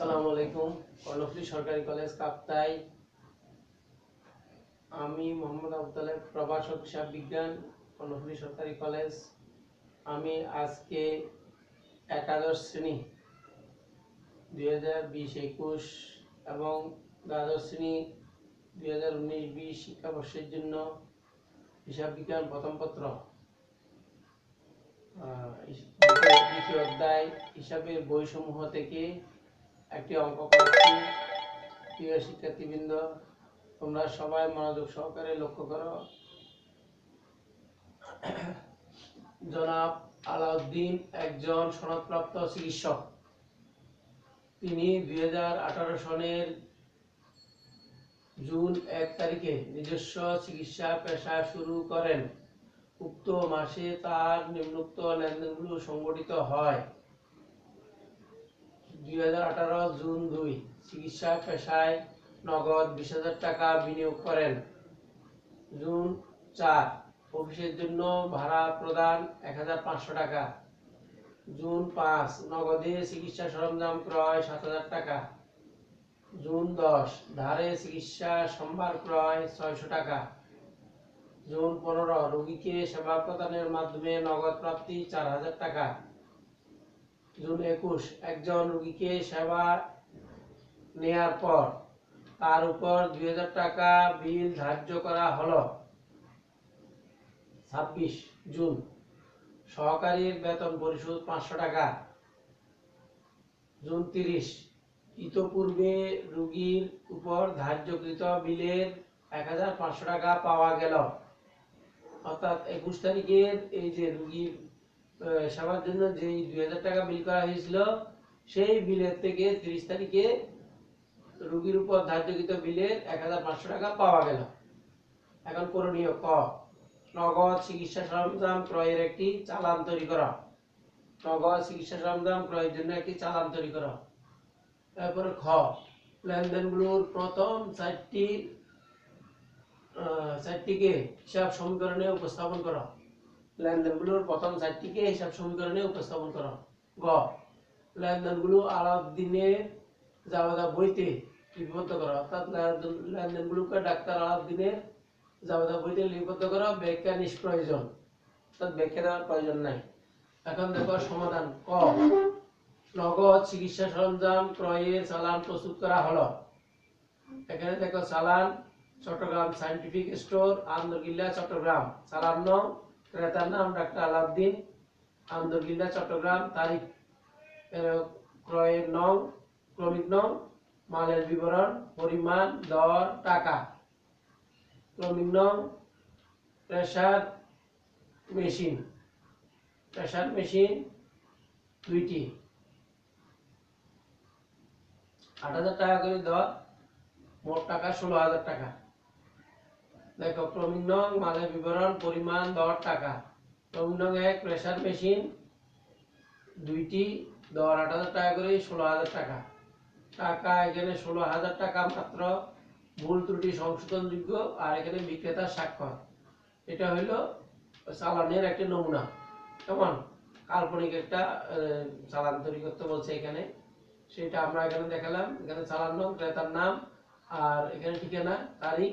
আসসালামু আলাইকুম, কর্ণফুলী সরকারি কলেজ কাপ্তাই। আমি মোহাম্মদ আবুতালেব প্রভাষক হিসাব বিজ্ঞান, কর্ণফুলী সরকারি কলেজ। আমি আজকে একাদশ শ্রেণি, দুই হাজার একুশ এবং দ্বাদশ শ্রেণি, দুই হাজার উনিশ বিশ শিক্ষাবর্ষের জন্য হিসাব বিজ্ঞান প্রথম পত্র। দ্বিতীয় অধ্যায় হিসাবের বইসমূহ থেকে একটি অঙ্ক করাচ্ছি প্রিয় শিক্ষার্থীবৃন্দ, তোমরা সবাই মনোযোগ সহকারে লক্ষ্য করো। জনাব আলাউদ্দিন একজন সনদপ্রাপ্ত চিকিৎসক। তিনি দুই হাজার আঠারো সনের জুন এক তারিখে নিজস্ব চিকিৎসা পেশা শুরু করেন। উক্ত মাসে তার নিম্নোক্ত লেনদেনগুলো সংগঠিত হয়। দুই হাজার আঠারো জুন দুই, চিকিৎসা পেশায় নগদ বিশ টাকা বিনিয়োগ করেন। জুন চার, অফিসের জন্য ভাড়া প্রদান এক হাজার পাঁচশো টাকা। জুন পাঁচ, নগদে চিকিৎসা সরঞ্জাম ক্রয় সাত হাজার টাকা। জুন দশ, ধারে চিকিৎসা সম্ভার ক্রয় ছয়শো টাকা। জুন পনেরো, রোগীকে সেবা প্রদানের মাধ্যমে নগদ প্রাপ্তি চার হাজার টাকা। জুন একুশ, একজন রোগীকে সেবা নেয়ার পর তার উপর দুই হাজার টাকা বিল ধার্য করা হলো। ছাব্বিশ জুন, সহকারীর বেতন পরিশোধ পাঁচশো টাকা। জুন তিরিশ, ইতপূর্বে রুগীর উপর ধার্যকৃত বিলের এক হাজার পাঁচশো টাকা পাওয়া গেল। অর্থাৎ একুশ তারিখের এই যে রুগীর সেবার জন্য যে দুই টাকা বিল করা হয়েছিল, সেই বিলের থেকে তিরিশ তারিখে রুগীর উপর ধার্যকৃত বিলের এক হাজার পাঁচশো টাকা পাওয়া গেল। এখন করণীয় ক। নগদ চিকিৎসা সরঞ্জাম ক্রয়ের একটি চালান তৈরি করা। নগদ চিকিৎসা সরঞ্জাম ক্রয়ের জন্য একটি চালান তৈরি করা। তারপরে খ লেনদেনগুলোর প্রথম চারটি চারটিকে হিসাব সমীকরণে উপস্থাপন করা। লেনদেনগুলোর প্রথম চারটিকে হিসাব সমীকরণে উপস্থাপন করা গ, লেনদেনগুলো আলাউদ্দিনের জাবেদা বইতে লিপিবদ্ধ করা। অর্থাৎ লেনদেনগুলোকে ডাক্তার আলাউদ্দিনের জাবেদা বইতে লিপিবদ্ধ করা, ব্যাখ্যা নিষ্প্রয়োজন। অর্থাৎ ব্যাখ্যা দেওয়ার প্রয়োজন নাই। এখন দেখো সমাধান, ক, নগদ চিকিৎসা সরঞ্জাম ক্রয়ের চালান প্রস্তুত করা হলো। এখানে দেখো চালান, চট্টগ্রাম সায়েন্টিফিক স্টোর আন্দরগিল্লা চট্টগ্রাম। চালান নং ক্রেতার নাম ডাক্তার আলাউদ্দিন আন্দরগিল্লা চট্টগ্রাম, তারিখ ক্রয়ের নং, ক্রমিক নং, মালের বিবরণ, পরিমাণ, দর, টাকা। ক্রমিক নং, প্রেসার মেশিন। প্রেসার মেশিন দুইটি। আট হাজার টাকা করে দর, মোট টাকা ষোলো হাজার টাকা। দেখো ক্রমিক নং বিবরণ, পরিমাণ, দর, টাকা। ক্রমিক নং এক প্রেসার মেশিন দুইটি, দর আট হাজার টাকা করে, ষোলো হাজার টাকা। টাকা এখানে ষোলো হাজার টাকা মাত্র, ভুল ত্রুটি সংশোধনযোগ্য, আর এখানে বিক্রেতার স্বাক্ষর। এটা হইল চালানের একটা নমুনা। কেমন? কাল্পনিক একটা চালান তৈরি করতে বলছে এখানে। সেটা আমরা এখানে দেখালাম। এখানে চালান নং, ক্রেতার নাম, আর এখানে ঠিকানা, তারিখ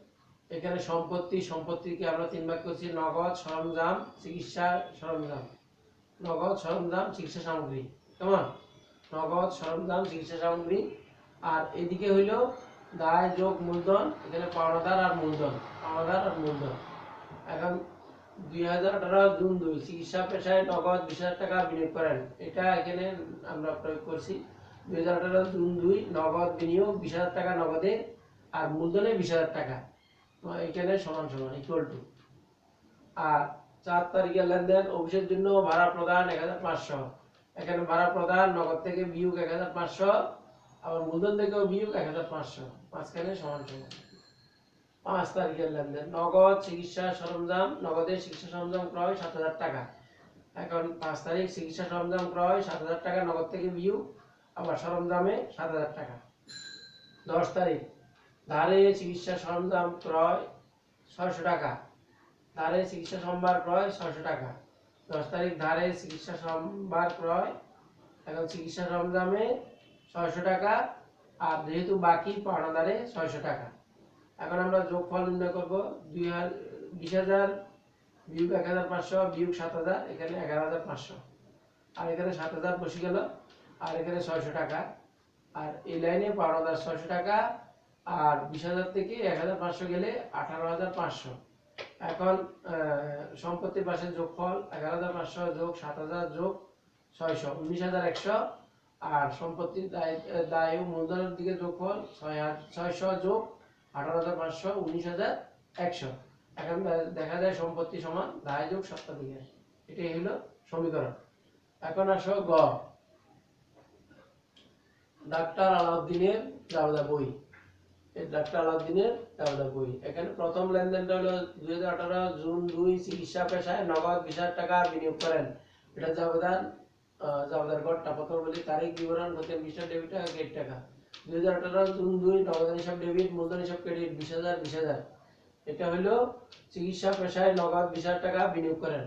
এখানে সম্পত্তি, সম্পত্তিকে আমরা তিন ভাগ করছি, নগদ, সরঞ্জাম, চিকিৎসা, সরঞ্জাম। নগদ, সরঞ্জাম, চিকিৎসা সামগ্রী, কেমন? নগদ, সরঞ্জাম, চিকিৎসা সামগ্রী। আর এদিকে হইল দায় যোগ মূলধন, এখানে পাওনাদার আর মূলধন, পাওনাদার আর মূলধন। এখন দুই হাজার আঠারো জুন দুই, চিকিৎসা পেশায় নগদ বিশ হাজার টাকা বিনিয়োগ করেন। এটা এখানে আমরা প্রয়োগ করছি। দুই হাজার আঠারো জুন দুই, নগদ বিনিয়োগ বিশ হাজার টাকা নগদে আর মূলধনে বিশ হাজার টাকা। এখানে সমান সমান ইকুয়াল টু আর চার তারিখের লেনদেন অফিসের জন্য ভাড়া প্রদান এক হাজার পাঁচশো। এখানে ভাড়া প্রদান, নগদ থেকে বিয়োগ এক হাজার পাঁচশো। আবার মূলধন থেকেও বিয়োগ এক হাজার পাঁচশো। মাঝখানে সমান সমান। পাঁচ তারিখের লেনদেন, নগদ, চিকিৎসা সরঞ্জাম, নগদের চিকিৎসা সরঞ্জাম ক্রয় সাত হাজার টাকা। এখন পাঁচ তারিখ, চিকিৎসা সরঞ্জাম ক্রয় সাত হাজার টাকা, নগদ থেকে বিয়োগ, আবার সরঞ্জামে সাত হাজার টাকা। দশ তারিখ ধারে চিকিৎসা সরঞ্জাম ক্রয় ছয়শো টাকা। ধারে চিকিৎসা সম্ভার ক্রয় ছয়শো টাকা। দশ তারিখ ধারে চিকিৎসা সম্ভার ক্রয় এখন চিকিৎসা সরঞ্জামে ছয়শো টাকা আর যেহেতু বাকি পাওনাদারে ছয়শো টাকা। এখন আমরা যোগফল নির্ণয় করব দুই হাজার বিশ হাজার বিয়োগ এক হাজার পাঁচশো বিয়োগ সাত হাজার, এখানে এগারো হাজার পাঁচশো। আর এখানে সাত হাজার বসে গেল, আর এখানে ছয়শো টাকা। আর এই লাইনে পাওনাদার ছয়শো টাকা আর বিশ হাজার থেকে এক হাজার পাঁচশো গেলে আঠারো হাজার পাঁচশো। এখন সম্পত্তির পাশে যোগফল এগারো হাজার পাঁচশো যোগ সাত হাজার যোগ ছয়শো, উনিশ হাজার একশো। আর সম্পত্তির দায় দায় ও মূলধনের দিকে যোগফল ছয় ছয়শো যোগ আঠারো হাজার পাঁচশো, উনিশ হাজার একশো। এখন দেখা যায় সম্পত্তি সমান, দায় যোগ সপ্তাহে এটাই হলো সমীকরণ। এখন আসো গ। ডাক্তার আলাউদ্দিনের জাবেদা বই। ডাক্তার চিকিৎসা পেশায় নগদ বিশ হাজার জাবেদার জাবেদার ক্রেডিট বিশ হাজার বিশ হাজার এটা চিকিৎসা পেশায় বিশ টাকা বিনিয়োগ করেন।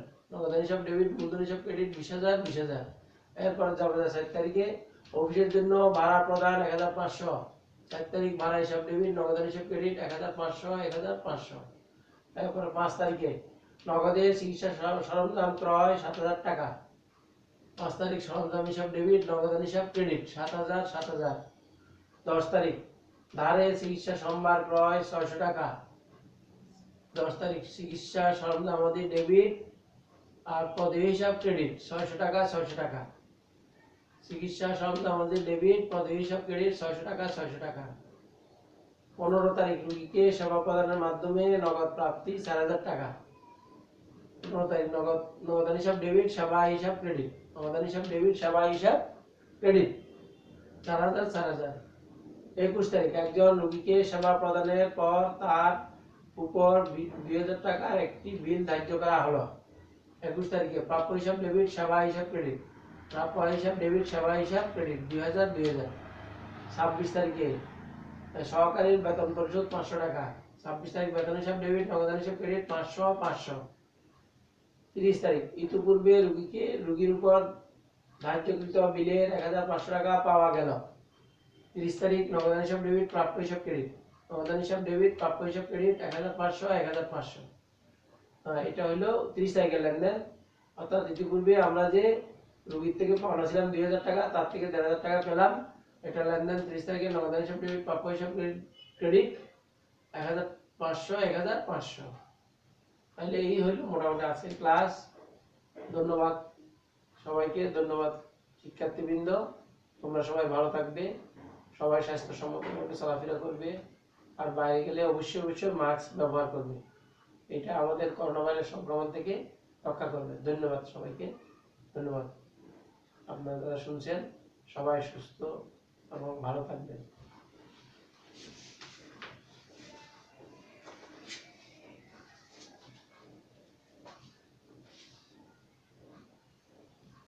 হিসাব ডেবিট মূলধন হিসাব ক্রেডিট বিশ হাজার বিশ হাজার। এরপর জাবেদা সাত তারিখে অফিসের জন্য ভাড়া প্রদান এক হাজার পাঁচশো। চার তারিখ ভাড়া হিসাব ডেবিট নগদ হিসাব ক্রেডিট এক হাজার পাঁচশো, এক হাজার পাঁচশো। এরপর পাঁচ তারিখে নগদে চিকিৎসা সরঞ্জাম ক্রয় সাত হাজার টাকা। পাঁচ তারিখ সরঞ্জাম হিসাব ডেবিট নগদ হিসাব ক্রেডিট সাত হাজার সাত হাজার। দশ তারিখ ধারে চিকিৎসা সম্ভার ক্রয় ছয়শো টাকা। দশ তারিখ চিকিৎসা সরঞ্জাম আদি ডেবিট আর পদে হিসাব ক্রেডিট ছয়শো টাকা ছয়শো টাকা। চিকিৎসা সরঞ্জাম আমাদের ডেবিট, পদে হিসাব, ক্রেডিট, ছয়শো টাকা ছয়শো টাকা। পনেরো তারিখ রুগীকে সেবা প্রদানের মাধ্যমে নগদ প্রাপ্তি চার হাজার টাকা। পনেরো তারিখ নগদ, নগদান হিসাব, ডেবিট, সেবা হিসাব, ক্রেডিট। নগদান হিসাব, ডেবিট, সেবা হিসাব, ক্রেডিট। চার হাজার চার হাজার। একুশ তারিখ একজন রুগীকে সেবা প্রদানের পর তার উপর দুই হাজার টাকার একটি বিল ধার্য করা হলো। একুশ তারিখে প্রাপ্য হিসাব, ডেবিট, সেবা হিসাব, ক্রেডিট। প্রাপ্য হিসাব, ডেবিট সেবা হিসাব, ক্রেডিট দুই হাজার দুই হাজার। ছাব্বিশ তারিখে সহকারীর বেতন পরিশোধ পাঁচশো টাকা। ছাব্বিশ তারিখ বেতন হিসাব, ডেবিট, নগদান হিসাব, ক্রেডিট পাঁচশো পাঁচশো। তিরিশ তারিখ, ইতিপূর্বে রুগীকে, রুগীর উপর ধার্যকৃত বিলের এক হাজার পাঁচশো টাকা পাওয়া গেল। তিরিশ তারিখ, নগদান হিসাব, ডেবিট, প্রাপ্য হিসাব, ক্রেডিট। নগদান হিসাব, ডেবিট, প্রাপ্য হিসাব, ক্রেডিট এক হাজার পাঁচশো, এক হাজার পাঁচশো। হ্যাঁ এটা হলো তিরিশ তারিখের লেনদেন। অর্থাৎ ইতিপূর্বে আমরা যে রুগীর থেকে পাওনা ছিলাম দুই হাজার টাকা, তার থেকে দেড় হাজার টাকা পেলাম। এটা লেনদেন ত্রিশ তারিখে নগদান হিসাব ডেবিট প্রাপ্য হিসাব ক্রেডিট এক হাজার পাঁচশো, এক হাজার পাঁচশো। তাহলে এই হলো মোটামুটি আজকের ক্লাস ধন্যবাদ সবাইকে, ধন্যবাদ শিক্ষার্থীবৃন্দ। তোমরা সবাই ভালো থাকবে, সবাই স্বাস্থ্যসম্মতভাবে চলাফেরা করবে, আর বাইরে গেলে অবশ্যই অবশ্যই মাস্ক ব্যবহার করবে। এটা আমাদের করোনা ভাইরাস সংক্রমণ থেকে রক্ষা করবে। ধন্যবাদ সবাইকে, ধন্যবাদ। আপনারা যারা শুনছেন সবাই সুস্থ এবং ভালো থাকবেন।